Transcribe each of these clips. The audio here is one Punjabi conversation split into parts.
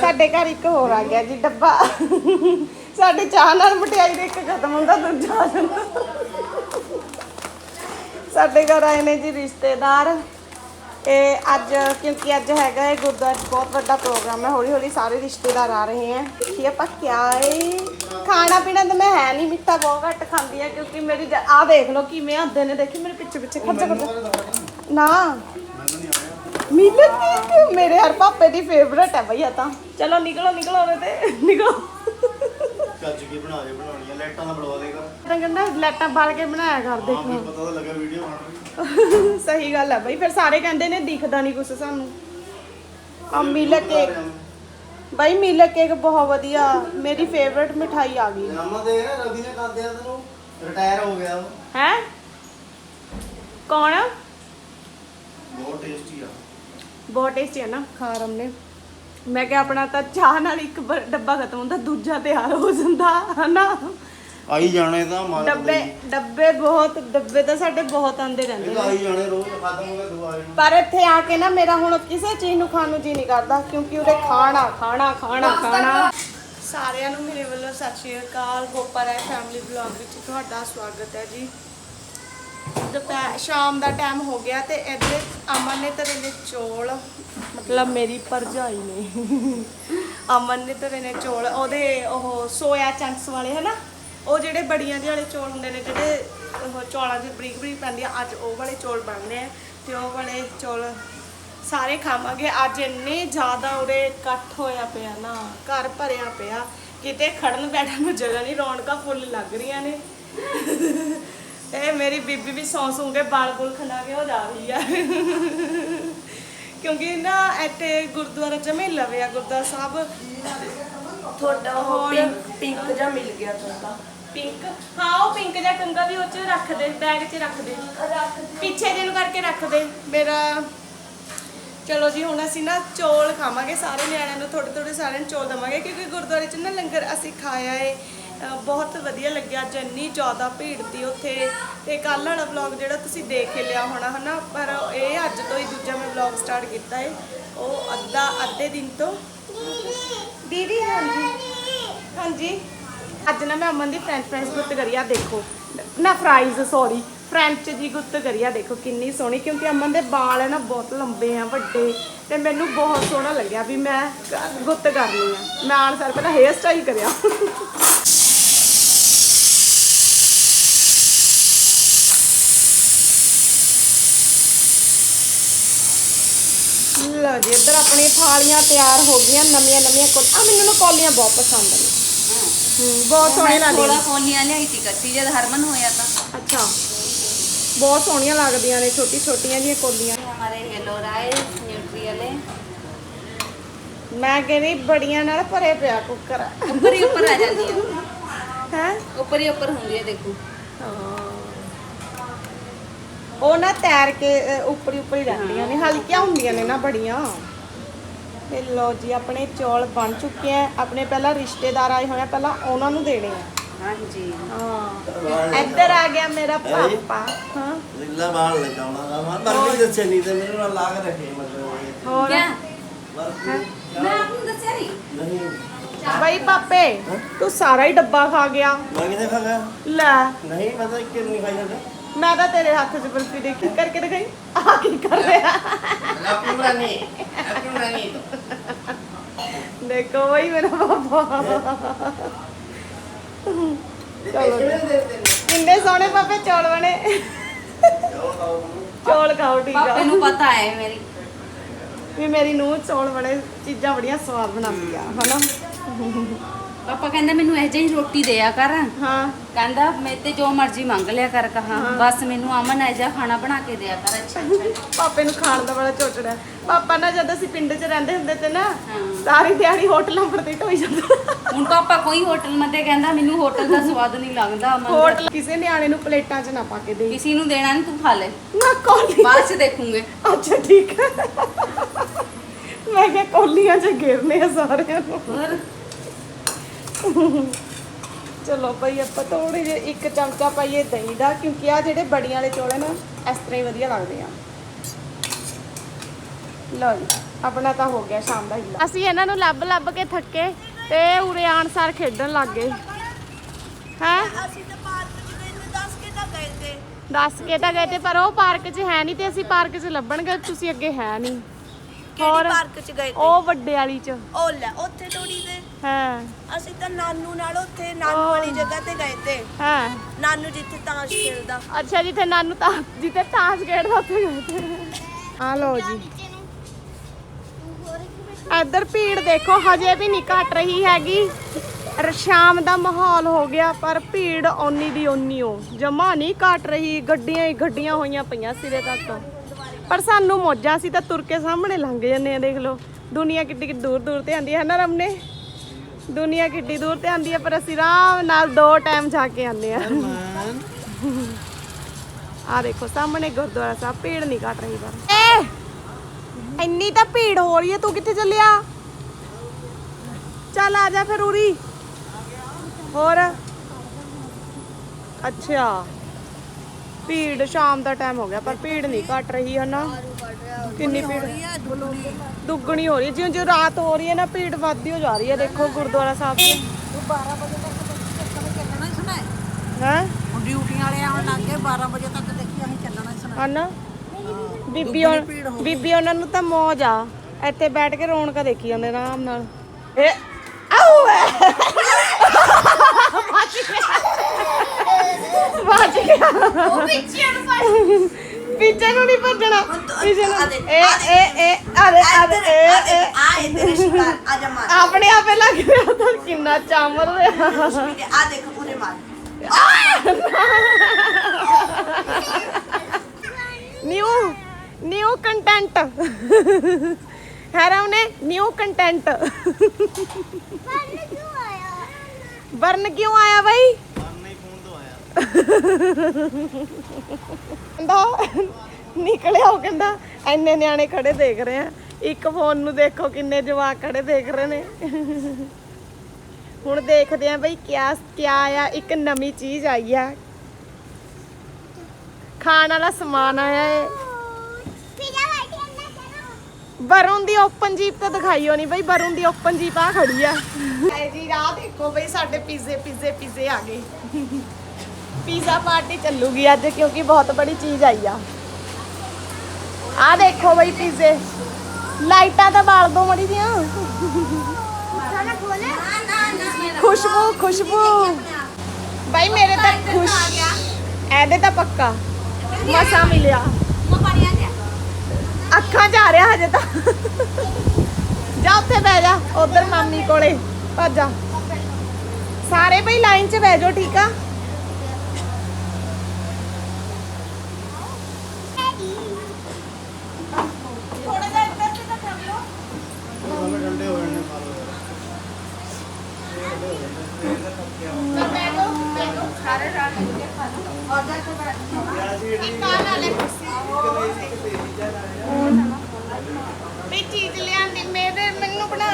ਸਾਡੇ ਘਰ ਇੱਕ ਹੋਰ ਆ ਗਿਆ ਜੀ, ਡੱਬਾ। ਸਾਡੇ ਚਾਹ ਨਾਲ ਮਠਿਆਈ ਦੇ ਇੱਕ ਖਤਮ ਹੁੰਦਾ, ਦੂਜਾ ਆ ਜਾਂਦਾ। ਸਾਡੇ ਘਰ ਆਏ ਨੇ ਜੀ ਰਿਸ਼ਤੇਦਾਰ। ਇਹ ਅੱਜ, ਕਿਉਂਕਿ ਅੱਜ ਹੈਗਾ ਹੈ ਗੁਰਦੁਆਰੇ 'ਚ ਬਹੁਤ ਵੱਡਾ ਪ੍ਰੋਗਰਾਮ ਹੈ ਹੌਲੀ ਹੌਲੀ ਸਾਰੇ ਰਿਸ਼ਤੇਦਾਰ ਆ ਰਹੇ ਹੈ। ਕੀ ਆਪਾਂ ਕਿਆ ਏ? ਖਾਣਾ ਪੀਣਾ ਤਾਂ ਮੈਂ ਹੈ ਨਹੀਂ ਮਿੱਠਾ ਬਹੁਤ ਘੱਟ ਖਾਂਦੀ ਆ ਕਿਉਂਕਿ ਮੇਰੀ ਆਹ ਦੇਖ ਲਓ ਕਿਵੇਂ ਆਉਂਦੇ ਨੇ, ਦੇਖੀ ਮੇਰੇ ਪਿੱਛੇ ਪਿੱਛੇ ਖਰਚਾ ਕਰਦਾ ਨਾ। ਮਿਲਕ ਕੇਕ ਮੇਰੇ ਹਰ ਪਾਪੇ ਦੀ ਫੇਵਰਟ ਹੈ ਭਈਆ ਤਾਂ। ਚਲੋ ਨਿਕਲੋ ਨਿਕਲੋ ਉਹਦੇ ਤੇ। ਨਿਕਲੋ। ਚੱਜ ਕੀ ਬਣਾ ਦੇ ਬਣਾਉਣੀਆਂ ਲਾਈਟਾਂ ਦਾ ਬੜਵਾ ਦੇਗਾ ਤਾਂ ਕਹਿੰਦਾ ਲੈਟਾਂ ਬਾਲ ਕੇ ਬਣਾਇਆ ਕਰ ਦੇਖੋ। ਪਤਾ ਤਾਂ ਲੱਗਾ ਵੀਡੀਓ ਬਣਾ ਸਹੀ ਗੱਲ ਹੈ ਬਈ ਫਿਰ ਸਾਰੇ ਕਹਿੰਦੇ ਨੇ ਦਿਖਦਾ ਨਹੀਂ ਕੁਛ ਸਾਨੂੰ। ਆ ਮਿਲਕ ਕੇਕ। ਬਈ ਮਿਲਕ ਕੇਕ ਬਹੁਤ ਵਧੀਆ ਮੇਰੀ ਫੇਵਰਟ ਮਿਠਾਈ ਆ ਗਈ। ਨਾਮਾ ਦੇ ਰਵੀ ਨੇ ਕਰ ਦਿਆ ਤੈਨੂੰ ਰਿਟਾਇਰ ਹੋ ਗਿਆ ਉਹ। ਹੈ? ਕੌਣ? ਬਹੁਤ ਟੇਸਟੀ ਆ। ਬਹੁਤ ਟੇਸਟੀ ਹੈ ਨਾ ਖਾ ਰਮ ਨੇ ਮੈਂ ਕਿਹਾ ਆਪਣਾ ਤਾਂ ਚਾਹ ਨਾਲ ਇੱਕ ਬ- ਡੱਬਾ ਖਤਮ ਹੁੰਦਾ ਦੂਜਾ ਤਿਆਰ ਹੋ ਜਾਂਦਾ ਹਨਾ? ਆਈ ਜਾਣੇ ਤਾਂ ਮਾਰ ਡੱਬੇ ਡੱਬੇ ਬਹੁਤ ਡੱਬੇ ਤਾਂ ਸਾਡੇ ਬਹੁਤ ਆਂਦੇ ਰਹਿੰਦੇ ਇਹ ਨੇ। ਆਈ ਜਾਣੇ ਰੋਜ਼ ਖਤਮ ਹੋ ਗਿਆ ਦੁਆ ਜਾਣੇ ਪਰ ਇੱਥੇ ਆ ਕੇ ਨਾ ਮੇਰਾ ਹੁਣ ਕਿਸੇ ਚੀਜ਼ ਨੂੰ ਖਾਣ ਨੂੰ ਜੀ ਨਹੀਂ ਕਰਦਾ ਕਿਉਂਕਿ ਉਹਦੇ ਖਾਣਾ ਖਾਣਾ ਖਾਣਾ ਖਾਣਾ। ਸਾਰਿਆਂ ਨੂੰ ਮੇਰੇ ਵੱਲੋਂ ਸਤਿ ਸ਼੍ਰੀ ਅਕਾਲ। ਗੋਪਾ ਰਾਏ ਫੈਮਿਲੀ ਵਲੌਗ ਵਿੱਚ ਤੁਹਾਡਾ ਸਵਾਗਤ ਹੈ ਜੀ। ਦੁਪਹਿਰ ਸ਼ਾਮ ਦਾ ਟਾਈਮ ਹੋ ਗਿਆ ਤੇ ਇੱਧਰ ਅਮਨ ਨੇ ਤੇਰੇ ਨੇ ਚੋਲ, ਮਤਲਬ ਮੇਰੀ ਭਰਜਾਈ ਨੇ। ਅਮਨ ਨੇ ਤੇਰੇ ਨੇ ਚੋਲ, ਉਹਦੇ ਉਹ ਸੋਇਆ ਚੰਕਸ ਵਾਲੇ, ਹਨਾ? ਉਹ ਜਿਹੜੇ ਬੜੀਆਂ ਜਿਹੇ ਵਾਲੇ ਚੋਲ ਹੁੰਦੇ ਨੇ, ਜਿਹੜੇ ਉਹ ਚੌਲਾਂ 'ਚ ਬਰੀਕ ਬਰੀਕ ਪੈਂਦੀ ਆ, ਅੱਜ ਉਹ ਵਾਲੇ ਚੋਲ ਬਣਨੇ ਆ ਤੇ ਉਹ ਵਾਲੇ ਚੋਲ ਸਾਰੇ ਖਾਵਾਂਗੇ। ਅੱਜ ਇੰਨੇ ਜ਼ਿਆਦਾ ਉਹਦੇ ਇਕੱਠ ਹੋਇਆ ਪਿਆ ਨਾ, ਘਰ ਭਰਿਆ ਪਿਆ, ਕਿਤੇ ਖੜਨ ਬੈਠਣ ਨੂੰ ਜਗ੍ਹਾ ਨਹੀਂ ਰੌਣਕਾਂ ਫੁੱਲ ਲੱਗ ਰਹੀਆਂ ਨੇ। ਤੇ ਮੇਰੀ ਬੀਬੀ ਵੀ ਸੌਂ ਸੌਂ ਕੇ ਬਾਲ ਬੁਲ ਖਣਾ ਕੇ ਹੋ ਜਾ ਰਹੀ ਆ। ਕਿਉਂਕਿ ਨਾ ਇੱਥੇ ਗੁਰਦੁਆਰਾ ਜਮੇ ਲਵੇ ਆ ਗੁਰਦੁਆਰਾ ਸਾਹਿਬ। ਤੁਹਾਡਾ ਹੋਰ ਪਿੰਕ ਜਾਂ ਮਿਲ ਗਿਆ ਤੁਹਾਡਾ। ਪਿੰਕ? ਹਾਂ ਉਹ ਪਿੰਕ ਜਿਹਾ ਕੰਗਾ ਵੀ ਉਹ ਚ ਰੱਖ ਦੇ ਬੈਗ 'ਚ ਰੱਖ ਦੇ। ਪਿੱਛੇ ਜਿਹੇ ਨੂੰ ਕਰਕੇ ਰੱਖ ਦੇ। ਮੇਰਾ ਚਲੋ ਜੀ ਹੁਣ ਅਸੀਂ ਨਾ ਚੌਲ ਖਾਵਾਂਗੇ ਸਾਰੇ ਨਿਆਣਿਆਂ ਨੂੰ ਥੋੜੇ ਥੋੜੇ ਸਾਰਿਆਂ ਨੂੰ ਚੌਲ ਦਵਾਂਗੇ ਕਿਉਂਕਿ ਗੁਰਦੁਆਰੇ 'ਚ ਨਾ ਲੰਗਰ ਅਸੀਂ ਖਾਇਆ ਏ। ਬਹੁਤ ਵਧੀਆ ਲੱਗਿਆ ਅੱਜ ਇੰਨੀ ਜ਼ਿਆਦਾ ਭੀੜ ਤੀ ਉੱਥੇ। ਤੇ ਕੱਲ੍ਹ ਵਾਲਾ ਵਲੌਗ ਜਿਹੜਾ ਤੁਸੀਂ ਦੇਖ ਹੀ ਲਿਆ ਹੋਣਾ ਹਨਾ ਪਰ ਇਹ ਅੱਜ ਤੋਂ ਹੀ ਦੂਜਾ ਮੈਂ ਵਲੌਗ ਸਟਾਰਟ ਕੀਤਾ ਏ। ਉਹ ਅੱਧਾ ਅੱਧੇ ਦਿਨ ਤੋਂ। ਦੀਦੀ ਹਾਂਜੀ। ਹਾਂਜੀ। ਅੱਜ ਨਾ ਮੈਂ ਅਮਨ ਦੀ ਫ੍ਰੈਂਚ ਫ੍ਰਾਈਜ਼ ਗੁੱਤ ਕਰੀਆ ਦੇਖੋ। ਨਾ ਫਰਾਈਜ਼ ਸੌਰੀ ਫ੍ਰੈਂਚ ਦੀ ਗੁੱਤ ਕਰੀਆ ਦੇਖੋ ਕਿੰਨੀ ਸੋਹਣੀ ਕਿਉਂਕਿ ਅਮਨ ਦੇ ਵਾਲ ਹੈ ਨਾ ਬਹੁਤ ਲੰਬੇ ਆ ਵੱਡੇ। ਤੇ ਮੈਨੂੰ ਬਹੁਤ ਸੋਹਣਾ ਲੱਗਿਆ ਵੀ ਮੈਂ ਕ- ਗੁੱਤ ਕਰਨੀ ਆ। ਮੈਂ ਆਣ ਸਰ ਪਹਿਲਾਂ ਹੇਅਰ ਸਟਾਈਲ ਕਰਿਆ। ਲਓ ਜੀ ਇੱਧਰ ਆਪਣੀਆਂ ਥਾਲੀਆਂ ਤਿਆਰ ਹੋ ਗਈਆਂ ਨਵੀਆਂ ਨਵੀਆਂ ਕੋਲ ਆ ਮੈਨੂੰ ਨਾ ਕੌਲੀਆਂ ਬਹੁਤ ਪਸੰਦ ਨੇ ਹੂੰ ਬਹੁਤ ਸੋਹਣੀ ਲੱਗਦੀ ਥੋੜਾ ਕੋਲੀਆਂ ਲਿਆਈ ਤੀ ਕੱਟੀ ਜਦ ਹਰਮਨ ਹੋਇਆ ਤਾਂ ਅੱਛਾ ਬਹੁਤ ਸੋਹਣੀਆਂ ਲੱਗਦੀਆਂ ਨੇ ਛੋਟੀ ਛੋਟੀਆਂ ਜਿਹੀਆਂ ਕੋਲੀਆਂ ਹਮਾਰੇ येलो राइस न्यूट्री वाले ਮੈਂ ਕਹਿੰਦੀ ਬੜੀਆਂ ਨਾਲ ਭਰੇ ਪਿਆ ਕੁੱਕਰ ਉੱਪਰ ਹੀ ਉੱਪਰ ਆ ਜਾਂਦੀ ਹੈ ਹੈ ਉੱਪਰ ਹੀ ਉੱਪਰ ਹੁੰਦੀ ਹੈ ਦੇਖੋ ਉਹ ਨਾ ਤੈਰ ਕੇ ਅ, ਉੱਪਰ ਹੀ ਉੱਪਰ ਹੀ ਰਹਿੰਦੀਆਂ ਨੇ ਹਲਕੀਆਂ ਹੁੰਦੀਆਂ ਨੇ ਨਾ ਬੜੀਆਂ। ਤੇ ਲੋ ਜੀ ਆਪਣੇ ਚੌਲ ਬਣ ਚੁੱਕੇ ਆ। ਆਪਣੇ ਪਹਿਲਾਂ ਰਿਸ਼ਤੇਦਾਰ ਆਏ ਹੋਏ ਆ ਪਹਿਲਾਂ ਉਹਨਾਂ ਨੂੰ ਦੇਣੇ ਆ। ਹਾਂਜੀ। ਹਾਂ। ਇੱਧਰ ਆ ਗਿਆ ਮੇਰਾ ਪਾਪਾ। ਹਾਂ। ਲੀਲਾ ਬਾਲ ਲਗਾਉਣਾ ਦਾ ਮੈਂ ਵੀ ਦੱਸਿਆ ਨਹੀਂ ਤੇ ਮੇਰੇ ਨਾਲ ਲਾ ਕੇ ਰੱਖੇ ਮਤਲਬ ਹੋਰ। ਕਿਆ? ਮੈਂ ਆਪ ਨੂੰ ਦੱਸਿਆ ਨਹੀਂ? ਨਹੀਂ। ਬਈ ਪਾਪੇ ਤੂੰ ਸਾਰਾ ਹੀ ਡੱਬਾ ਖਾ ਗਿਆ। ਮੈਂ ਕਿਤੇ ਖਾ ਗਿਆ ਲੈ। ਨਹੀਂ ਮੈਂ ਤਾਂ ਇੱਕ ਨਹੀਂ ਖਾਈ ਜਾਂਦਾ। ਮੈਂ ਤਾਂ ਤੇਰੇ ਹੱਥ 'ਚ ਬਰਫੀ ਦੇਖੀ ਕਰਕੇ ਦਿਖਾਈ। ਆ ਕੀ ਕਰ ਰਿਹਾ? ਆਪਣੀ ਰਾਨੀ ਆਪਣੀ ਰਾਨੀ ਦੇਖੋ ਬਈ ਮੇਰਾ ਪਾਪਾ ਚਲੋ। ਕਿੰਨੇ ਸੋਹਣੇ ਪਾਪੇ ਚੌਲ ਬਣੇ। ਚੌਲ ਖਾਓ। ਠੀਕ ਪਾਪੇ ਆ ਨੂੰ ਪਤਾ ਹੈ ਮੇਰੀ। ਵੀ ਮੇਰੀ ਨੂੰਹ ਚੌਲ ਬੜੇ ਚੀਜ਼ਾਂ ਬੜੀਆਂ ਸਵਾਦ ਬਣਾਉਂਦੀ ਆ ਹਨਾ? ਪਾਪਾ ਕਹਿੰਦਾ ਮੈਨੂੰ ਇਹ ਜਿਹੀ ਰੋਟੀ ਦਿਆ ਕਰ। ਹਾਂ। ਕਹਿੰਦਾ ਮੈਂ ਤੇ ਜੋ ਮਰਜ਼ੀ ਮੰਗ ਲਿਆ ਕਰ ਕਹਾ। ਬਸ ਮੈਨੂੰ ਅਮਨ ਇਹ ਜਿਹਾ ਖਾਣਾ ਬਣਾ ਕੇ ਦਿਆ ਕਰ ਅੱਛਾ ਪਾਪੇ ਨੂੰ ਖਾਣ ਦਾ ਬੜਾ ਚੋਚੜਾ ਹੈ। ਪਾਪਾ ਨਾ ਜਦ ਅਸੀਂ ਪਿੰਡ 'ਚ ਰਹਿੰਦੇ ਹੁੰਦੇ ਤੇ ਨਾ। ਸਾਰੀ ਦਿਹਾੜੀ ਹੋਟਲਾਂ ਪਰ ਤੇ ਢੋਈ ਜਾਂਦਾ। ਹੁਣ ਪਾਪਾ ਕੋਈ ਹੋਟਲ ਮਤੇ ਕਹਿੰਦਾ ਮੈਨੂੰ ਹੋਟਲ ਦਾ ਸਵਾਦ ਨਹੀਂ ਲੱਗਦਾ ਅਮਨ ਦਾ। ਹੋਟਲ ਕਿਸੇ ਨਿਆਣੇ ਨੂੰ ਪਲੇਟਾਂ 'ਚ ਨਾ ਪਾ ਕੇ ਦੇ। ਕਿਸੇ ਨੂੰ ਦੇਣਾ ਨਹੀਂ ਤੂੰ ਖਾ ਲੈ। ਨਾ ਕੌਲੀ। ਬਾਅਦ ਚ ਦੇਖੂਗੇ। ਅੱਛਾ ਠੀਕ। ਹੈ ਮੈਂ ਕਿਹਾ ਕੌਲੀਆਂ 'ਚ ਗਿਰਨੇ ਆ ਸਾਰਿਆਂ ਨੂੰ। ਹੋਰ? ਚਲੋ ਭਾਈ ਆਪਾਂ ਥੋੜੇ ਜਿਹੇ ਇੱਕ ਚਮਚਾ ਪਾਈਏ ਦਹੀਂ ਦਾ ਕਿਉਂਕਿ ਆ ਜਿਹੜੇ ਬੜੀਆਂ ਵਾਲੇ ਚੌਲ ਹੈ ਨਾ ਇਸ ਤਰ੍ਹਾਂ ਹੀ ਵਧੀਆ ਲੱਗਦੇ ਆ। ਲਓ ਜੀ ਆਪਣਾ ਤਾਂ ਹੋ ਗਿਆ ਸ਼ਾਮ ਦਾ ਹਿੱਲਾ ਅਸੀਂ ਇਹਨਾਂ ਨੂੰ ਲੱਭ ਲੱਭ ਕੇ ਥੱਕੇ ਤੇ ਉਰੇ ਆਣ ਸਾਰ ਖੇਡਣ ਲੱਗ ਗਏ। ਹੈ? ਅਸੀਂ ਤਾਂ ਪਾਰਕ ਚ ਗਏ ਤੇ 10 ਕੇ ਤਾਂ ਗਏ ਤੇ। ਦੱਸ ਕੇ ਤਾਂ ਗਏ ਤੇ ਪਰ ਉਹ ਪਾਰਕ 'ਚ ਹੈ ਨਹੀਂ ਤੇ ਅਸੀਂ ਪਾਰਕ 'ਚ ਲੱਭਣਗੇ ਤੁਸੀਂ ਅੱਗੇ ਹੈ ਨਹੀਂ। ਕਿਹੜੀ ਪਾਰਕ ਚ ਗਏ ਤੇ ਉਹ ਵੱਡੇ ਵਾਲੀ 'ਚ। ਉਹ ਲੈ ਉੱਥੇ ਥੋੜੀ ਦੇ ਹੈ। ਅਸੀਂ ਤਾਂ ਨਾਨੂ ਨਾਲ ਉੱਥੇ ਨਾਨੂ। ਵਾਲੀ ਜਗ੍ਹਾ ਤੇ ਗਏ ਤੇ। ਹੈ। ਨਾਨੂ ਜਿੱਥੇ ਤਾਸ਼ ਖੇਲਦਾ। ਅੱਛਾ ਜਿੱਥੇ ਨਾਨੂ ਤਾਂ ਜਿੱਥੇ ਤਾਸ਼ ਖੇਡਦਾ ਉੱਥੇ ਗਏ ਤੇ। ਆ ਲਓ ਜੀ। ਇੱਧਰ ਭੀੜ ਦੇਖੋ ਹਜੇ ਵੀ ਨਹੀਂ ਘਟ ਰਹੀ ਹੈਗੀ। ਸ਼ਾਮ ਦਾ ਮਾਹੌਲ ਹੋ ਗਿਆ ਪਰ ਭੀੜ ਓਨੀ ਦੀ ਓਨੀ ਹੋ ਜਮਾ ਨਹੀਂ ਘਟ ਰਹੀ ਗੱਡੀਆਂ ਹੀ ਗੱਡੀਆਂ ਹੋਈਆਂ ਪਈਆਂ ਸਿਰੇ ਤੱਕ। ਪਰ ਸਾਨੂੰ ਮੌਜਾਂ ਸੀ ਤਾਂ ਤੁਰ ਕੇ ਸਾਹਮਣੇ ਲੰਘ ਜੰਨੇ ਆ ਦੇਖ ਲਓ। ਦੁਨੀਆ ਕਿੱਡੀ ਕਿ ਦੂਰ ਦੂਰ ਤੇ ਆਂਦੀ ਹੈ ਨਾ ਰਮਨੇ? ਦੁਨੀਆ ਕਿੱਡੀ ਦੂਰ ਤੇ ਆਂਦੀ ਹੈ ਪਰ ਅਸੀਂ ਆਰਾਮ ਨਾਲ ਦੋ ਟਾਈਮ ਜਾ ਕੇ ਆਉਂਦੇ ਆ ਆ ਦੇਖੋ ਸਾਹਮਣੇ ਗੁਰਦੁਆਰਾ ਸਾਹਿਬ ਭੀੜ ਨਹੀਂ ਘਟ ਰਹੀ ਪਰ। ਏ! ਇੰਨੀ ਤਾਂ ਭੀੜ ਹੋ ਰਹੀ ਹੈ ਤੂੰ ਕਿੱਥੇ ਚੱਲਿਆ? ਚੱਲ ਆ ਜਾ ਫਿਰ ਉਰੀ। ਹੋਰ? ਅੱਛਾ। ਭੀੜ ਸ਼ਾਮ ਦਾ ਟਾਈਮ ਹੋ ਗਿਆ ਪਰ ਭੀੜ ਨਹੀਂ ਘਟ ਰਹੀ ਹੈ ਨਾ ਕਿੰਨੀ ਭੀੜ? ਦੁੱਗਣੀ ਹੋ ਰਹੀ ਹੈ। ਜਿਉਂ ਜਿਉਂ ਰਾਤ ਹੋ ਰਹੀ ਹੈ ਨਾ ਭੀੜ ਵੱਧਦੀ ਹੋ ਜਾ ਰਹੀ ਹੈ। ਦੇਖੋ ਗੁਰਦੁਆਰਾ ਸਾਹਿਬ ਤੇ। ਹੈ ਡਿਊਟੀਆਂ ਵਾਲੇ ਆਉਣ ਲੱਗ ਗਏ 12 ਵਜੇ ਤੱਕ ਦੇਖੀ ਅਸੀਂ ਚੱਲਣਾ ਨਾਲ ਹਨਾ? ਬੀਬੀ ਬੀਬੀ ਉਹਨਾਂ ਨੂੰ ਤਾਂ ਮੌਜ ਆ। ਇੱਥੇ ਬੈਠ ਕੇ ਰੌਣਕਾਂ ਦੇਖੀ ਜਾਂਦੇ ਆਰਾਮ ਨਾਲ। ਏ ਆਉ ਬਾਜ ਗਿਆ। ਉਹ ਪਿੱਛੇ ਨੂੰ ਭੱਜ ਪਿੱਛੇ ਨੂੰ ਨਹੀਂ ਭੱਜਣਾ। ਪਿੱਛੇ ਨੂੰ ਏ ਏ ਏ ਅਰੇ ਅਰੇ ਏ ਆਏ ਤੇਰੇ ਸ਼ਿਕਾਰ ਆ ਜਾ ਮਾਰ। ਆਪਣੇ ਆਪੇ ਲੱਗ ਰਿਹਾ ਤਾਂ ਕਿੰਨਾ ਚਾਮਰ ਰਿਹਾ। ਆ ਦੇਖ ਪੂਰੇ ਮਾਰ ਨਿਊ ਨਿਊ ਕੰਟੈਂਟ ਹੈਰਾਮ ਨੇ ਨਿਊ ਕੰਟੈਂਟ ਬਰਨ ਕਿਉਂ ਆਇਆ ਬਾਈ? ਕਹਿੰਦਾ, ਨਿਕਲਿਆ ਉਹ ਕਹਿੰਦਾ ਐਨੇ ਨਿਆਣੇ ਖੜੇ ਦੇਖ ਰਹੇ ਆ। ਇੱਕ ਫੋਨ ਨੂੰ ਦੇਖੋ ਕਿੰਨੇ ਜਵਾਕ ਖੜੇ ਦੇਖ ਰਹੇ ਨੇ। ਹੁਣ ਦੇਖਦੇ ਆ ਬਈ ਕਿਆ ਕਿਆ ਆ ਇੱਕ ਨਵੀਂ ਚੀਜ਼ ਆਈ ਆ। ਖਾਣ ਵਾਲਾ ਸਮਾਨ ਆਇਆ ਏ। ਵਰੁਣ ਦੀ ਓਪਨ ਜੀਪ ਤਾਂ ਦਿਖਾਈ ਨਹੀਂ ਬਈ, ਵਰੁਣ ਦੀ ਓਪਨ ਜੀਪ ਆ ਖੜੀ ਆ। ਜੀ ਰਾਹ ਦੇਖੋ ਬਈ ਸਾਡੇ ਪੀਜ਼ੇ ਪੀਜ਼ੇ ਪੀਜ਼ੇ ਆ ਗਏ। ਪੀਜ਼ਾ ਪਾਰਟੀ ਚੱਲੂਗੀ ਅੱਜ ਕਿਉਂਕਿ ਬਹੁਤ ਬੜੀ ਚੀਜ਼ ਆਈ ਆ। ਆ ਦੇਖੋ ਬਈ ਪੀਜ਼ੇ ਲਾਈਟਾਂ ਤਾਂ ਬਾਲ ਦੋ ਮੜੀ ਦੀਆਂ ਖੁਸ਼ਬੂ ਖੁਸ਼ਬੂ। ਬਾਈ ਮੇਰੇ ਤਾਂ ਖੁਸ਼। ਇਹਦੇ ਤਾਂ ਪੱਕਾ। ਮਸਾ ਮਿਲਿਆ। ਅੱਖਾਂ 'ਚ ਆ ਰਿਹਾ ਹਜੇ ਤਾਂ। ਜਾ ਉੱਥੇ ਬਹਿ ਜਾ, ਉਧਰ ਮਾਮੀ ਕੋਲੇ। ਭੱਜ ਜਾ। ਸਾਰੇ ਭਈ ਲਾਈਨ 'ਚ ਬਹਿ ਜਾਓ, ਠੀਕ ਆ ਥੋੜਾ ਜਿਹਾ ਇੱਧਰ ਤੇ ਤਾਂ ਕਰ ਲਓ ਤਾਂ ਬਹਿ ਜਾਓ ਬਹਿ ਜਾਓ ਸਾਰੇ ਰਾਤ ਮਿਲ ਕੇ ਖਾ ਚੀਜ਼ ਲਿਆਂਦੀ ਮੇਰੇ ਮੈਨੂੰ ਬਣਾ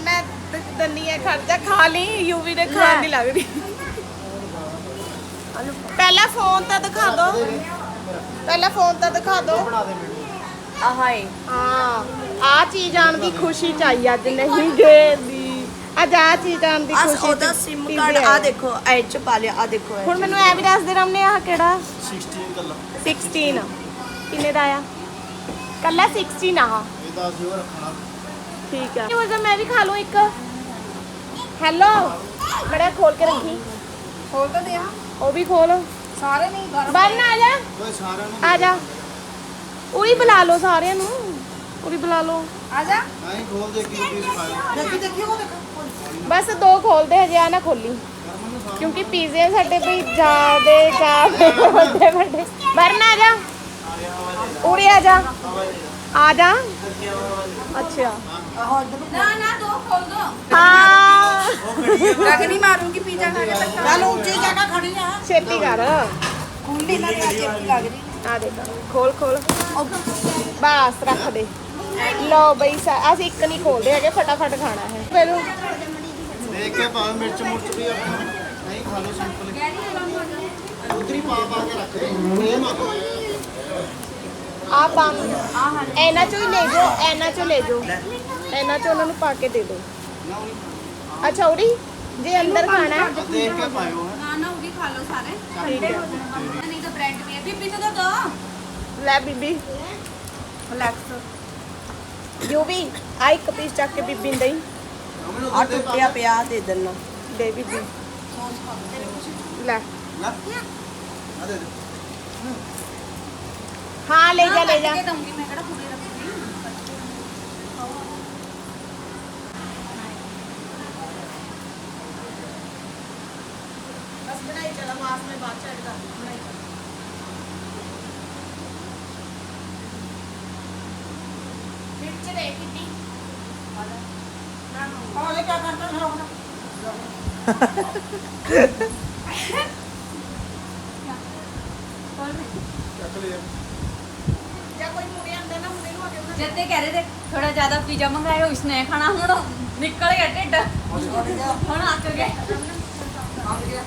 ਮੈਂ ਦ- ਦੰਨੀ ਹੈ ਖਰਚਾ ਖਾ ਲਈ ਯੂਵੀ ਦੇ ਖਾਣ ਦੀ ਲੱਗਦੀ। ਪਹਿਲਾਂ ਫੋਨ ਤਾਂ ਦਿਖਾ ਦਿਓ ਪਹਿਲਾਂ ਫੋਨ ਤਾਂ ਦਿਖਾ ਦਿਓ ਆਹਾਏ ਹਾਂ ਆ ਚੀਜ਼ ਆਣ ਦੀ ਖੁਸ਼ੀ ਚਾਹੀ ਅੱਜ ਨਹੀਂ ਗਏ ਅੱਜ ਆ ਚੀਜ਼ ਆਣ ਦੀ ਆ ਖੁਸ਼ੀ ਉਹਦਾ ਚ ਸਿਮ ਪੀਜ਼ੇ ਕਾਰਡ ਆਏ। ਆ। ਦੇਖੋ ਐ ਚ ਪਾ ਲਿਆ ਆ ਦੇਖੋ ਇਹ 'ਚ। ਹੁਣ ਮੈਨੂੰ ਐ ਵੀ ਦੱਸ ਦੇ ਰਮਨੇ ਆ ਕਿਹੜਾ? 16 ਕੱਲਾ। 16 ਕਿੰਨੇ ਦਾ ਆ? ਕੱਲਾ 16 ਆ ਇਹਦਾ ਅਸੀਂ ਉਹ ਰੱਖਣਾ। ਠੀਕ ਆ। ਉਹ ਮੈਂ ਵੀ ਖਾ ਲੂੰ ਇੱਕ। ਹੈਲੋ ਬੜਾ ਖੋਲ ਕੇ ਰੱਖੀ। ਖੋਲ ਤਾਂ ਦੇ ਉਹ ਵੀ ਖੋਲ। ਸਾਰੇ ਨਹੀਂ ਗਰਮ ਬੰਨ ਆ ਜਾ। ਓਏ ਸਾਰਿਆਂ ਨੂੰ ਆ ਜਾ। ਉਰੀ ਬੁਲਾ ਲਓ ਸਾਰਿਆਂ ਨੂੰ। ਉਰੀ ਬੁਲਾ ਲਓ। ਆ ਜਾ। ਨਹੀਂ ਖੋਲ ਦੇ ਕੀ ਪੀਸ ਖਾਇਆ ਦੇਖੀ ਦੇਖੀ ਉਹ ਦੇਖ। ਬਸ ਦੋ ਖੋਲਦੇ ਹਜੇ ਆ ਨਾ ਖੋਲੀ। ਕਿਉਂਕਿ ਪੀਜ਼ੇ ਸਾਡੇ ਵੀ ਜ਼ਿਆਦੇ ਜ਼ਿਆਦੇ ਵੱਡੇ ਵੱਡੇ। ਬਰਨ ਆ ਜਾ। ਉਰੀ ਆ ਜਾ। ਆ ਜਾ। ਅੱਛਾ। ਨਾ ਨਾ ਦੋ ਖੋਲ ਦੋ। ਹਾਂ। ਲੱਗ ਨਹੀਂ ਮਾਰੂਗੀ ਪੀਜ਼ਾ ਖਾ ਕੇ ਤਾਂ। ਚੱਲ ਉੱਚੀ ਜਗ੍ਹਾ ਖੜੀ ਆ। ਛੇਤੀ ਕਰ। ਕੁੰਡੀ ਨਾਲ ਚੇਪੀ ਲੱਗ ਰਹੀ ਆ ਦੇਖ। ਖੋਲ ਖੋਲ। ਬਸ ਰੱਖ ਦੇ। ਲਓ ਬਈ ਸਾ- ਅਸੀਂ ਇੱਕ ਨਹੀਂ ਖੋਲਦੇ ਹੈਗੇ ਫਟਾਫਟ ਖਾਣਾ ਹੈ। ਫਿਰ ਦੇਖ ਕੇ ਭਾਵੇਂ ਮਿਰਚ ਮੁਰਚ ਵੀ ਆਪਣਾ ਨਹੀਂ ਖਾ ਲਓ ਸਿੰਪਲ ਉਤਰੀ ਪਾ ਪਾ ਕੇ ਰੱਖ ਦੇ। ਇਹ ਮਾ ਆ ਬੰਦ। ਇਹਨਾਂ ਚੋਂ ਹੀ ਲੈ ਜਾਓ ਇਹਨਾਂ ਚੋਂ ਲੈ ਜਾਓ। ਇਹਨਾਂ ਚੋਂ ਉਹਨਾਂ ਨੂੰ ਪਾ ਕੇ ਦੇ ਦਿਓ। ਅੱਛਾ ਉੜੀ ਜੇ ਅੰਦਰ ਖਾਣਾ ਹੈ। ਦੇਖ ਕੇ ਪਾਇਓ। ਹੈ ਨਾ ਨਾ ਉਹ ਵੀ ਖਾ ਲਓ ਸਾਰੇ। ਠੀਕ ਹੈ। ਨਹੀਂ ਤਾਂ ਬ੍ਰੈਡ ਵੀ ਹੈ। ਬੀਬੀ ਨੂੰ ਤਾਂ ਦੋ। ਲੈ ਬੀਬੀ। ਰਿਲੈਕਸ ਯੂ ਵੀ ਆ ਇੱਕ ਪੀਸ ਚੱਕ ਕੇ ਬੀਬੀ ਨੂੰ ਦੇਈ। ਆ ਟੁੱਟਿਆ ਪਿਆ ਦੇ ਦੇਣਾ ਦੇ ਬੀਬੀ ਲੈ। ਨਾ ਆ ਦੇ ਦੇ ਹਾਂ ਲੈ ਜਾ ਲੈ ਜਾ। ਕੇ ਦਊਂਗੀ ਮੈਂ ਕਿਹੜਾ ਪੂਰੀ ਰੱਖੂਗੀ ਬਸ ਬਣਾਈ ਚਲਾ। ਮਾਸ ਮੈਂ ਬਾਅਦ ਚ ਐਡ ਕਰ ਬਣਾਈ ਮਿਰਚ ਦੇ ਕਿੰਨੀ ਜਾਂ ਕੋਈ ਮੁੰਡੇ ਆਂਦੇ ਨਾ ਮੁੰਡੇ ਨੂੰ ਆ ਕੇ ਉਹਨਾਂ ਜਦ ਤੇ ਕਹਿ ਰਹੇ ਤੇ ਥੋੜਾ ਜ਼ਿਆਦਾ ਪੀਜ਼ਾ ਮੰਗਾਇਆ ਉਸਨੇ ਖਾਣਾ ਹੁਣ। ਨਿਕਲ ਗਿਆ ਢਿੱਡ। ਹੁਣ ਅੱਕ ਗਿਆ।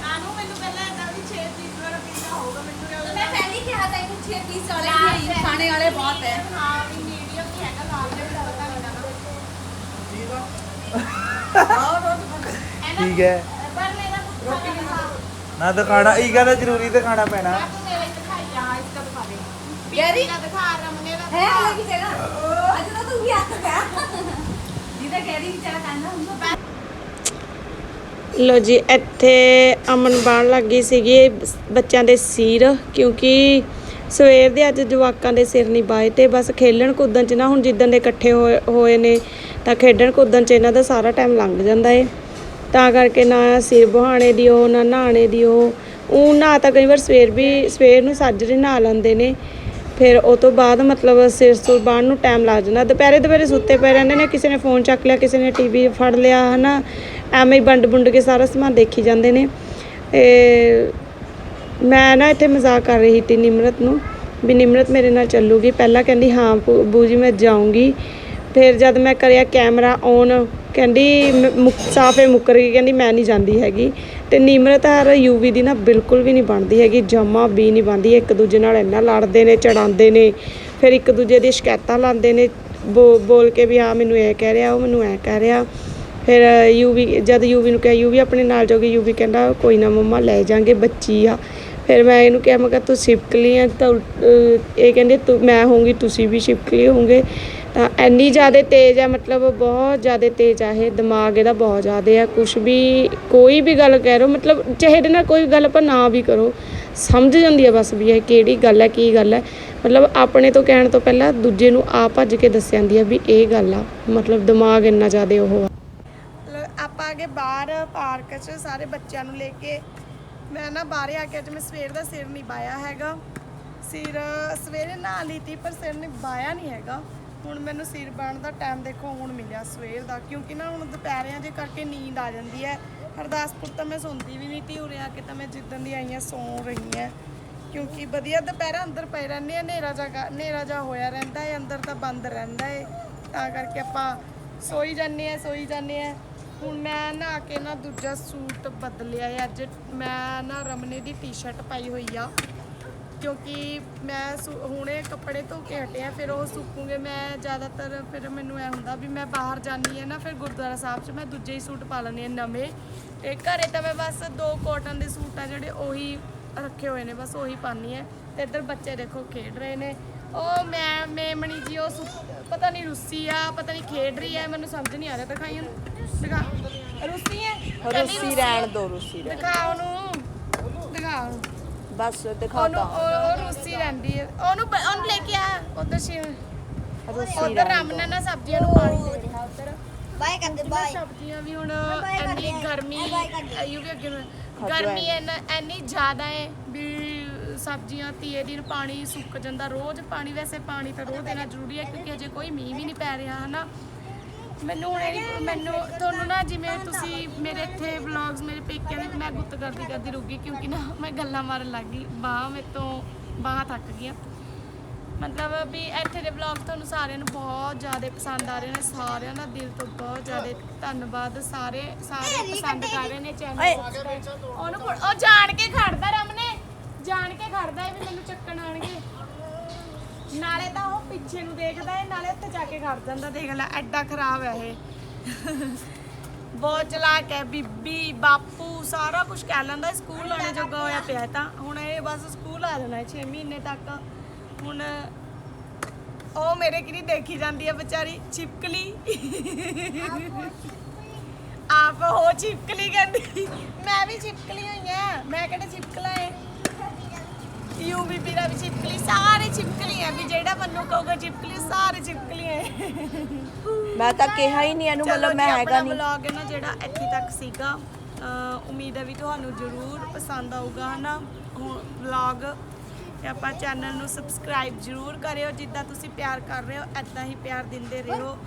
ਆਨੂੰ ਮੈਨੂੰ ਪਹਿਲਾਂ ਇਹਦਾ ਵੀ 6 ਪੀਸ ਵਾਲਾ ਪੀਜ਼ਾ ਹੋਊਗਾ ਮੈਨੂੰ ਮੈਂ ਪਹਿਲੀ ਕਿਹਾ ਤਾਂ ਇਹਨੂੰ 6 ਪੀਸ ਵਾਲੇ ਹੀ ਖਾਣੇ ਵਾਲੇ ਬਹੁਤ ਹੈ ਹਾਂ ਵੀ ਮੀਡੀਅਮ ਹੀ ਹੈਗਾ ਲਾਰਜ ਵੀ ਪਤਾ ਨਹੀਂ ਨਾ ਠੀਕ ਹੈ। ਪਰ ਮੇਰਾ ਰੋਟੀ ਨਹੀਂ ਖਾ ਨਾ ਦਿਖਾਣਾ ਇਹ ਕਹਿੰਦਾ ਜ਼ਰੂਰੀ ਦਿਖਾਣਾ ਪੈਣਾ ਤੂੰ ਮੇਰੇ ਦਿਖਾਈ ਜਾ ਇਸ ਦਾ ਦਿਖਾ ਦੇ ਦਿਖਾ ਹੈ ਲੋ ਜੀ ਇੱਥੇ ਅਮਨ ਬਾਣ ਲੱਗੀ ਸੀਗੀ ਬੱਚਿਆਂ ਦੇ ਸਿਰ ਕਿਉਂਕਿ ਸਵੇਰ ਦੇ ਅੱਜ ਜਵਾਕਾਂ ਦੇ ਸਿਰ ਨਹੀਂ ਬਾਏ ਤੇ ਬਸ ਖੇਲਣ ਕੁੱਦਣ ਚ ਨਾ ਹੁਣ ਜਿੱਦਣ ਦੇ ਇਕੱਠੇ ਹੋਏ ਹੋਏ ਨੇ ਤਾਂ ਖੇਡਣ ਕੁੱਦਣ ਚ ਇਹਨਾਂ ਦਾ ਸਾਰਾ ਟਾਈਮ ਲੰਘ ਜਾਂਦਾ ਏ। ਤਾਂ ਕਰਕੇ ਨਾ ਸਿਰ ਬਹਾਣੇ ਦੀ ਉਹ ਨਾ ਨਹਾਣੇ ਦੀ ਉਹ ਉਹ ਨਹਾ ਤਾਂ ਕਈ ਵਾਰ ਸਵੇਰ ਵੀ, ਸਵੇਰ ਨੂੰ ਸਾਜਰੇ ਨਹਾ ਲੈਂਦੇ ਨੇ। ਫਿਰ ਉਹ ਤੋਂ ਬਾਅਦ ਮਤਲਬ ਸਿਰ ਸੁਰ ਬਾਣ ਨੂੰ ਟਾਈਮ ਲੱਗ ਜਾਂਦਾ। ਦੁਪਹਿਰੇ ਦੁਪਹਿਰੇ ਸੁੱਤੇ ਪਏ ਰਹਿੰਦੇ ਨੇ, ਕਿਸੇ ਨੇ ਫੋਨ ਚੱਕ ਲਿਆ, ਕਿਸੇ ਨੇ ਟੀਵੀ ਫੜ ਲਿਆ, ਹਨਾ। ਐਵੇਂ ਹੀ ਵੰਡ ਬੁੰਡ ਕੇ ਸਾਰਾ ਸਮਾਨ ਦੇਖੀ ਜਾਂਦੇ ਨੇ। ਤੇ ਮੈਂ ਨਾ ਇੱਥੇ ਮਜ਼ਾਕ ਕਰ ਰਹੀ ਤੀ ਨਿਮਰਤ ਨੂੰ, ਵੀ ਨਿਮਰਤ ਮੇਰੇ ਨਾਲ ਚੱਲੂਗੀ। ਪਹਿਲਾਂ ਕਹਿੰਦੀ, ਹਾਂ ਬੂ- ਬੂਜੀ ਮੈਂ ਜਾਊਂਗੀ। ਫਿਰ ਜਦ ਮੈਂ ਕਰਿਆ ਕੈਮਰਾ ਔਨ ਕਹਿੰਦੀ ਮ- ਮੁੱਕ, ਸਾਫੇ ਮੁੱਕਰ ਗਈ ਕਹਿੰਦੀ ਮੈਂ ਨਹੀਂ ਜਾਂਦੀ ਹੈਗੀ। ਤੇ ਨਿਮਰਤ ਹਰ ਯੂਵੀ ਦੀ ਨਾ ਬਿਲਕੁਲ ਵੀ ਨਹੀਂ ਬਣਦੀ ਹੈਗੀ, ਜਮਾ ਵੀ ਨਹੀਂ ਬਣਦੀ। ਇੱਕ ਦੂਜੇ ਨਾਲ ਇੰਨਾ ਲੜਦੇ ਨੇ, ਚੜਾਉਂਦੇ ਨੇ, ਫਿਰ ਇੱਕ ਦੂਜੇ ਦੀ ਸ਼ਿਕਾਇਤਾਂ ਲਾਉਂਦੇ ਨੇ, ਬੋ- ਬੋਲ ਕੇ ਵੀ ਹਾਂ, ਮੈਨੂੰ ਇਹ ਕਹਿ ਰਿਹਾ, ਉਹ ਮੈਨੂੰ ਐ ਕਹਿ ਰਿਹਾ। ਫਿਰ ਯੂਵੀ ਜਦ ਯੂਵੀ ਨੂੰ ਕਿਹਾ ਯੂਵੀ ਆਪਣੇ ਨਾਲ ਜਾਓਗੀ ਯੂਵੀ ਕਹਿੰਦਾ, ਕੋਈ ਨਾ ਮੰਮਾ, ਲੈ ਜਾਾਂਗੇ, ਬੱਚੀ ਆ। ਫਿਰ ਮੈਂ ਇਹਨੂੰ ਕਿਹਾ, ਮੈਂ ਕਿਹਾ, ਤੂੰ ਸਿਪਕਲੀ ਆ ਤਾਂ ਉਲਟ- ਇਹ ਕਹਿੰਦੇ, ਤੂੰ, ਮੈਂ ਹੋਊਂਗੀ, ਤੁਸੀਂ ਵੀ ਸਿਪਕਲੀ ਹੋਵੋਗੇ ਤਾਂ ਇੰਨੀ ਜ਼ਿਆਦਾ ਤੇਜ਼ ਆ, ਮਤਲਬ ਬਹੁਤ ਜ਼ਿਆਦਾ ਤੇਜ਼ ਆ ਇਹ, ਦਿਮਾਗ ਇਹਦਾ ਬਹੁਤ ਜ਼ਿਆਦਾ ਆ ਕੁਝ ਵੀ, ਕੋਈ ਵੀ ਗੱਲ ਕਹਿ ਰੋ ਮਤਲਬ ਚਾਹੇ ਇਹਦੇ ਨਾਲ ਕੋਈ ਗੱਲ ਆਪਾਂ ਨਾ ਵੀ ਕਰੋ, ਸਮਝ ਜਾਂਦੀ ਆ ਬਸ ਵੀ ਇਹ ਕਿਹੜੀ ਗੱਲ ਹੈ ਕੀ ਗੱਲ ਹੈ ਮਤਲਬ ਆਪਣੇ ਤੋਂ ਕਹਿਣ ਤੋਂ ਪਹਿਲਾਂ ਦੂਜੇ ਨੂੰ ਆ ਭੱਜ ਕੇ ਦੱਸ ਜਾਂਦੀ ਆ ਵੀ ਇਹ ਗੱਲ ਆ, ਮਤਲਬ ਦਿਮਾਗ ਇੰਨਾ ਜ਼ਿਆਦਾ ਉਹ ਆ। ਆਪਾਂ ਆ ਬਾਹਰ ਪਾਰਕ 'ਚ ਸਾਰੇ ਬੱਚਿਆਂ ਨੂੰ ਲੈ ਕੇ, ਮੈਂ ਨਾ ਬਾਹਰ ਆ ਕੇ ਅੱਜ ਮੈਂ ਸਵੇਰ ਦਾ ਸਿਰ ਨਹੀਂ ਬਾਇਆ ਹੈਗਾ, ਸਿਰ ਸਵੇਰੇ ਨਹਾ ਲਈ ਤੀ ਪਰ ਸਿਰ ਨਹੀਂ ਬਾਇਆ ਨਹੀਂ ਹੈਗਾ। ਹੁਣ ਮੈਨੂੰ ਸਿਰ ਬਾਣ ਦਾ ਟਾਈਮ ਦੇਖੋ, ਹੁਣ ਮਿਲਿਆ ਸਵੇਰ ਦਾ, ਕਿਉਂਕਿ ਨਾ ਹੁਣ ਦੁਪਹਿਰਿਆਂ ਦੇ ਕਰਕੇ ਨੀਂਦ ਆ ਜਾਂਦੀ ਹੈ। ਹਰਦਾਸਪੁਰ ਤਾਂ ਮੈਂ ਸੌਂਦੀ ਵੀ ਨਹੀਂ ਤੀ ਉਰੇ ਆ ਕੇ ਤਾਂ ਮੈਂ ਜਿੱਦਣ ਦੀ ਆਈ ਹਾਂ, ਸੌਂ ਰਹੀ ਹਾਂ। ਕਿਉਂਕਿ ਵਧੀਆ ਦੁਪਹਿਰਾਂ ਅੰਦਰ ਪਏ ਰਹਿੰਦੇ ਆ ਹਨੇਰਾ ਜਾ ਹਨੇਰਾ ਜਾ ਹੋਇਆ ਰਹਿੰਦਾ ਹੈ, ਅੰਦਰ ਤਾਂ ਬੰਦ ਰਹਿੰਦਾ ਹੈ। ਤਾਂ ਕਰਕੇ ਆਪਾਂ ਸੋਈ ਜਾਂਦੇ ਆ ਸੋਈ ਜਾਂਦੇ ਆ ਹੁਣ ਮੈਂ ਨਹਾ ਕੇ ਨਾ ਦੂਜਾ ਸੂਟ ਬਦਲਿਆ ਹੈ, ਅੱਜ ਮੈਂ ਨਾ ਰਮਨੇ ਦੀ ਟੀ-ਸ਼ਰਟ ਪਾਈ ਹੋਈ ਆ। ਕਿਉਂਕਿ ਮੈਂ ਸੁ- ਹੁਣੇ ਕੱਪੜੇ ਧੋ ਕੇ ਹਟਿਆ ਫਿਰ ਉਹ ਸੁੱਕੂਗੇ। ਮੈਂ ਜ਼ਿਆਦਾਤਰ ਫਿਰ ਮੈਨੂੰ ਐ ਹੁੰਦਾ ਵੀ ਮੈਂ ਬਾਹਰ ਜਾਨੀ ਹੈ ਨਾ ਫਿਰ ਗੁਰਦੁਆਰਾ ਸਾਹਿਬ 'ਚ ਮੈਂ ਦੂਜੇ ਹੀ ਸੂਟ ਪਾ ਲੈਂਦੀ ਹਾਂ ਨਵੇਂ। ਤੇ ਘਰੇ ਤਾਂ ਮੈਂ ਬਸ ਦੋ ਕਾਟਨ ਦੇ ਸੂਟ ਆ ਜਿਹੜੇ ਉਹੀ ਰੱਖੇ ਹੋਏ ਨੇ ਬਸ ਉਹੀ ਪਾਨੀ ਹੈ ਤੇ ਇੱਧਰ ਬੱਚੇ ਦੇਖੋ ਖੇਡ ਰਹੇ ਨੇ। ਉਹ ਮੈਂ ਮੇਮਣੀ ਜੀ ਉਹ ਸੁ- ਪਤਾ ਨਹੀਂ ਰੁੱਸੀ ਆ ਪਤਾ ਨਹੀਂ ਖੇਡ ਰਹੀ ਹੈ ਮੈਨੂੰ ਸਮਝ ਨਹੀਂ ਆ ਰਿਹਾ ਦਿਖਾਈ ਉਹਨੂੰ। ਦਿਖਾ। ਰੁੱਸੀ ਹੈ? ਰੁੱਸੀ ਰਹਿਣ ਦੋ ਰੁੱਸੀ ਰਹਿਣ ਦਿਖਾ ਉਹਨੂੰ। ਦਿਖਾ ਉਹਨੂੰ। ਬਸ ਉਹਨੂੰ ਦਿਖਾਤਾ ਉਹ ਉਹ ਰੁੱਸੀ ਰਹਿੰਦੀ ਹੈ। ਉਹਨੂੰ ਬ- ਉਹਨੂੰ ਲੈ ਕੇ ਆ। ਉਧਰ ਰੁੱਸੀ ਉਧਰ ਰਹਿਣ ਰਾਮਨਾ ਨਾ ਸਬਜ਼ੀਆਂ ਨੂੰ ਪਾਣੀ ਦੇ ਰਿਹਾ ਉਧਰ। ਬਾਏ ਕਰਦੇ ਮੈਂ ਸਬਜ਼ੀਆਂ ਵੀ ਹੁਣ ਇੰਨੀ ਗਰਮੀ ਆਯੂ ਵੀ ਅੱਗੇ ਨੂੰ। ਗਰਮੀ ਇੰਨਾ ਇੰਨੀ ਜ਼ਿਆਦਾ ਹੈ ਵੀ ਸਬਜ਼ੀਆਂ ਤੀਏ ਦਿਨ ਪਾਣੀ ਸੁੱਕ ਜਾਂਦਾ। ਰੋਜ਼ ਪਾਣੀ ਵੈਸੇ ਪਾਣੀ ਤਾਂ ਰੋਜ਼ ਦੇਣਾ ਜ਼ਰੂਰੀ ਹੈ ਕਿਉਂਕਿ ਅਜੇ ਕੋਈ ਮੀਂਹ ਵੀ ਨਹੀਂ ਪੈ ਰਿਹਾ ਹਨਾ? ਮੈਨੂੰ ਹੁਣ ਇਹ ਨੀ- ਮੈਨੂੰ ਤੁਹਾਨੂੰ ਨਾ ਜਿਵੇਂ ਤੁਸੀਂ ਮੇਰੇ ਇੱਥੇ ਵਲੌਗਸ ਮੇਰੇ ਪੇਕਿਆਂ ਦੇ ਮੈਂ ਗੁੱਤ ਕਰਦੀ ਕਰਦੀ ਰੁਕ ਗਈ ਕਿਉਂਕਿ ਨਾ ਮੈਂ ਗੱਲਾਂ ਮਾਰਨ ਲੱਗ ਗਈ। ਬਾਹ ਮੇਰੇ ਤੋਂ ਬਾਹਾਂ ਥੱਕ ਗਈਆਂ। ਮਤਲਬ ਵੀ ਇੱਥੇ ਦੇ ਵਲੌਗ ਤੁਹਾਨੂੰ ਸਾਰਿਆਂ ਨੂੰ ਬਹੁਤ ਜ਼ਿਆਦਾ ਪਸੰਦ ਆ ਰਹੇ ਨੇ। ਸਾਰਿਆਂ ਦਾ ਦਿਲ ਤੋਂ ਬਹੁਤ ਜ਼ਿਆਦਾ ਧੰਨਵਾਦ। ਸਾਰੇ ਸਾਰੇ ਪਸੰਦ ਕਰ ਰਹੇ ਨੇ ਚੈਨਲ ਉਹਨੂੰ ਫੜ- ਉਹ ਜਾਣ ਕੇ ਖੜਦਾ ਰਮਨੇ। ਜਾਣ ਕੇ ਖੜਦਾ ਇਹ ਵੀ ਮੈਨੂੰ ਚੱਕਣ ਆਣਗੇ ਨਾਲੇ ਤਾਂ ਉਹ ਪਿੱਛੇ ਨੂੰ ਦੇਖਦਾ ਹੈ ਨਾਲੇ ਉੱਥੇ ਜਾ ਕੇ ਖੜ ਜਾਂਦਾ, ਦੇਖ ਲੈ, ਐਡਾ ਖਰਾਬ ਹੈ ਇਹ। ਬਹੁਤ ਚਲਾਕ ਹੈ, ਬੀਬੀ, ਬਾਪੂ, ਸਾਰਾ ਕੁਝ ਕਹਿ ਲੈਂਦਾ, ਸਕੂਲ ਆਣੇ ਜੋਗਾ ਹੋਇਆ ਪਿਆ ਤਾਂ। ਹੁਣ ਇਹ ਬਸ ਸਕੂਲ ਆ ਜਾਣਾ 6 ਮਹੀਨੇ ਤੱਕ। ਹੁਣ ਉਹ ਮੇਰੇ ਕਿਨੀ ਦੇਖੀ ਜਾਂਦੀ ਹੈ ਵਿਚਾਰੀ ਛਿਪਕਲੀ ਆਪ ਉਹ ਚਿਪਕਲੀ ਕਹਿੰਦੀ, ਮੈਂ ਵੀ ਚਿਪਕਲੀ ਹੋਈ ਆ, ਮੈਂ ਕਿਹੜਾ ਚਿਪਕਲਾ ਏ? ਯੂ ਵੀ ਮੇਰਾ ਵੀ ਛਿਪਕਲੀ ਸਾਰੇ ਛਿਪਕਲੀ ਹੈ ਵੀ ਜਿਹੜਾ ਮੈਨੂੰ ਕਹੂਗਾ ਛਿਪਕਲੀ ਸਾਰੇ ਛਿਪਕਲੀ ਹੈ ਮੈਂ ਤਾਂ ਕਿਹਾ ਹੀ ਨਹੀਂ ਇਹਨੂੰ ਮਤਲਬ ਮੈਂ ਹੈਗਾ ਨਹੀਂ। ਵਲੌਗ ਹੈ ਨਾ ਜਿਹੜਾ ਇੱਥੇ ਤੱਕ ਸੀਗਾ ਅਹ ਉਮੀਦ ਹੈ ਵੀ ਤੁਹਾਨੂੰ ਜ਼ਰੂਰ ਪਸੰਦ ਆਊਗਾ ਹਨਾ? ਹੁਣ ਵਲੌਗ ਤੇ ਆਪਾਂ ਚੈਨਲ ਨੂੰ ਸਬਸਕ੍ਰਾਈਬ ਜ਼ਰੂਰ ਕਰਿਓ ਜਿੱਦਾਂ ਤੁਸੀਂ ਪਿਆਰ ਕਰ ਰਹੇ ਹੋ ਐਦਾਂ ਹੀ ਪਿਆਰ ਦਿੰਦੇ ਰਹੋ।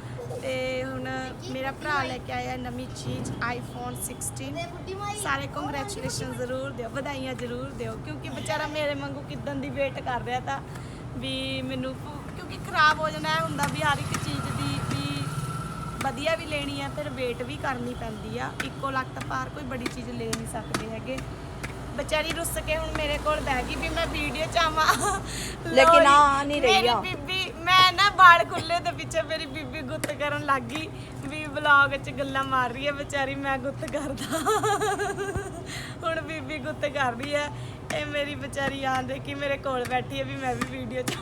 ਤੇ ਹੁਣ ਮੇਰਾ ਭਰਾ ਲੈ ਕੇ ਆਇਆ ਨਵੀਂ ਚੀਜ਼ ਆਈਫੋਨ 16 ਸਾਰੇ ਕੰਗ੍ਰੈਚੁਲੇਸ਼ਨ ਜ਼ਰੂਰ ਦਿਓ ਵਧਾਈਆਂ ਜ਼ਰੂਰ ਦਿਓ ਕਿਉਂਕਿ ਵਿਚਾਰਾ ਮੇਰੇ ਵਾਂਗੂ ਕਿਦਾਂ ਦੀ ਵੇਟ ਕਰ ਰਿਹਾ ਤਾਂ ਵੀ ਮੈਨੂੰ ਕਿਉਂਕਿ ਖਰਾਬ ਹੋ ਜਾਣਾ ਹੁੰਦਾ ਵੀ ਹਰ ਇੱਕ ਚੀਜ਼ ਦੀ ਵੀ ਵਧੀਆ ਵੀ ਲੈਣੀ ਆ ਫਿਰ ਵੇਟ ਵੀ ਕਰਨੀ ਪੈਂਦੀ ਆ। ਇੱਕੋ ਲੱਖ ਤੋਂ ਪਾਰ ਕੋਈ ਬੜੀ ਚੀਜ਼ ਲੈ ਨਹੀਂ ਸਕਦੇ ਹੈਗੇ। ਵਿਚਾਰੀ ਰੁੱਸ ਕੇ ਹੁਣ ਮੇਰੇ ਕੋਲ ਬਹਿ ਗਈ ਵੀ ਮੈਂ ਵੀਡੀਓ ਚ ਆਵਾਂ। ਲੇਕਿਨ ਆ ਨਹੀਂ ਰਹੀ ਮੇਰੀ ਆ। ਬੀਬੀ ਮੈਂ ਨਾ ਬਾਲ ਖੁੱਲੇ ਦੇ ਪਿੱਛੇ ਮੇਰੀ ਬੀਬੀ ਗੁੱਤ ਕਰਨ ਲੱਗ ਗਈ ਵੀ ਵਲੌਗ 'ਚ ਗੱਲਾਂ ਮਾਰ ਰਹੀ ਹੈ ਵਿਚਾਰੀ, ਮੈਂ ਗੁੱਤ ਕਰਦਾ। ਹੁਣ ਬੀਬੀ ਗੁੱਤ ਕਰ ਰਹੀ ਹੈ। ਇਹ ਮੇਰੀ ਵਿਚਾਰੀ ਆਂ ਦੇਖੀ ਮੇਰੇ ਕੋਲ ਬੈਠੀ ਹੈ ਵੀ ਮੈਂ ਵੀ ਵੀਡੀਓ 'ਚ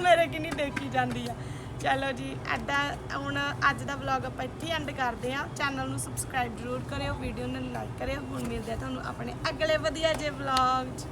ਮੇਰੇ ਕਿ ਨਹੀਂ ਦੇਖੀ ਜਾਂਦੀ ਆ। ਚਲੋ ਜੀ, ਐਡਾ ਹੁਣ ਅੱਜ ਦਾ ਵਲੌਗ ਆਪਾਂ ਇੱਥੇ ਐਂਡ ਕਰਦੇ ਹਾਂ। ਚੈਨਲ ਨੂੰ ਸਬਸਕ੍ਰਾਈਬ ਜ਼ਰੂਰ ਕਰਿਓ ਵੀਡੀਓ ਨੂੰ ਲਾਈਕ ਕਰਿਓ। ਹੁਣ ਮਿਲਦੇ ਆ ਤੁਹਾਨੂੰ ਆਪਣੇ ਅਗਲੇ ਵਧੀਆ ਜਿਹੇ ਵਲੌਗ 'ਚ।